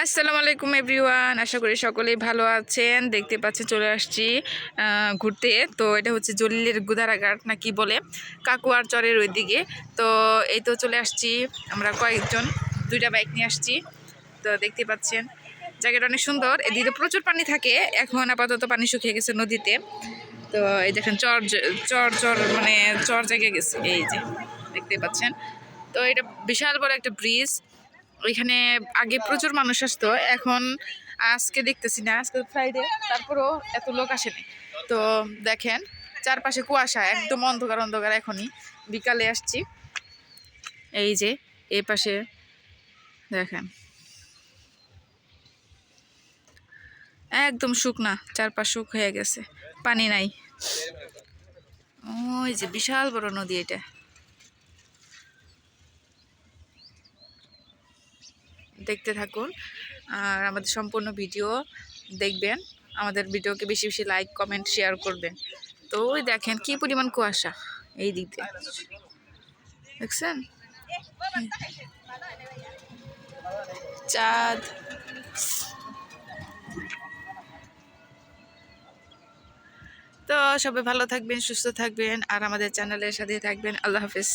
আসসালামু আলাইকুম এভরিওয়ান, আশা করি সকলেই ভালো আছেন। দেখতে পাচ্ছেন চলে আসছি ঘুরতে। তো এটা হচ্ছে জলিলের গুদারাঘাট না কি বলে, কাকুয়ার চরের ওইদিকে। তো এই তো চলে আসছি, আমরা কয়েকজন, দুইটা বাইক নিয়ে আসছি। তো দেখতে পাচ্ছেন, জায়গাটা অনেক সুন্দর। এদিকে প্রচুর পানি থাকে, এখন আপাতত পানি শুকিয়ে গেছে নদীতে। তো এই দেখেন চর চর চর মানে চর জায়গায় গেছে, এই যে, দেখতে পাচ্ছেন। তো এটা বিশাল বড় একটা ব্রিজ। ওইখানে আগে প্রচুর মানুষ আসতো, এখন আজকে দেখতেছি না, আজকে ফ্রাইডে তারপরেও এত লোক আসেনি তো দেখেন, চারপাশে কুয়াশা, একদম অন্ধকার অন্ধকার এখনই। বিকালে আসছি। এই যে এই পাশে, দেখেন। একদম শুকনা, চারপাশ শুক হয়ে গেছে, পানি নাই। ওই যে বিশাল বড় নদী এটা। দেখতে থাকুন। আর আমাদের সম্পূর্ণ ভিডিও দেখবেন। আমাদের ভিডিওকে বেশি বেশি লাইক, কমেন্ট, শেয়ার করবেন। তো ওই দেখেন কি পরিমাণ কুয়াশা এই দিক। দিয়ে দেখছেন? চাঁদ। তো সবাই ভালো থাকবেন, সুস্থ থাকবেন। আর আমাদের চ্যানেলের সাথে থাকবেন। আল্লাহ হাফিজ।